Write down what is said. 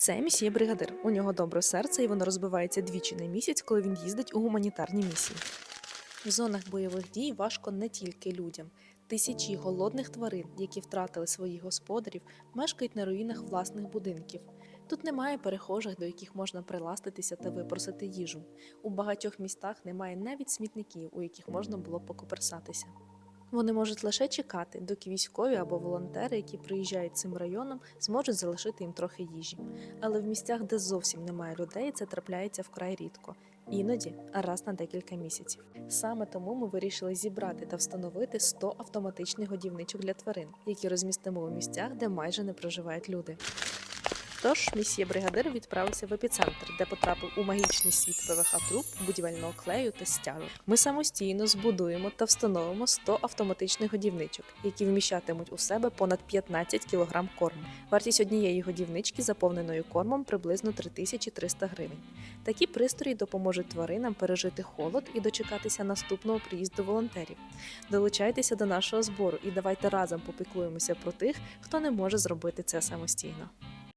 Це місія бригадир. У нього добре серце, і воно розбивається двічі на місяць, коли він їздить у гуманітарні місії. В зонах бойових дій важко не тільки людям. Тисячі голодних тварин, які втратили своїх господарів, мешкають на руїнах власних будинків. Тут немає перехожих, до яких можна приластитися та випросити їжу. У багатьох містах немає навіть смітників, у яких можна було покоперсатися. Вони можуть лише чекати, доки військові або волонтери, які приїжджають цим районом, зможуть залишити їм трохи їжі. Але в місцях, де зовсім немає людей, це трапляється вкрай рідко, іноді раз на декілька місяців. Саме тому ми вирішили зібрати та встановити 100 автоматичних годівничок для тварин, які розмістимо у місцях, де майже не проживають люди. Тож місія бригадир відправився в епіцентр, де потрапив у магічний світ ПВХ труб, будівельного клею та стяжок. Ми самостійно збудуємо та встановимо 100 автоматичних годівничок, які вміщатимуть у себе понад 15 кг корму. Вартість однієї годівнички, заповненої кормом, приблизно 3300 гривень. Такі пристрої допоможуть тваринам пережити холод і дочекатися наступного приїзду волонтерів. Долучайтеся до нашого збору і давайте разом попіклуємося про тих, хто не може зробити це самостійно.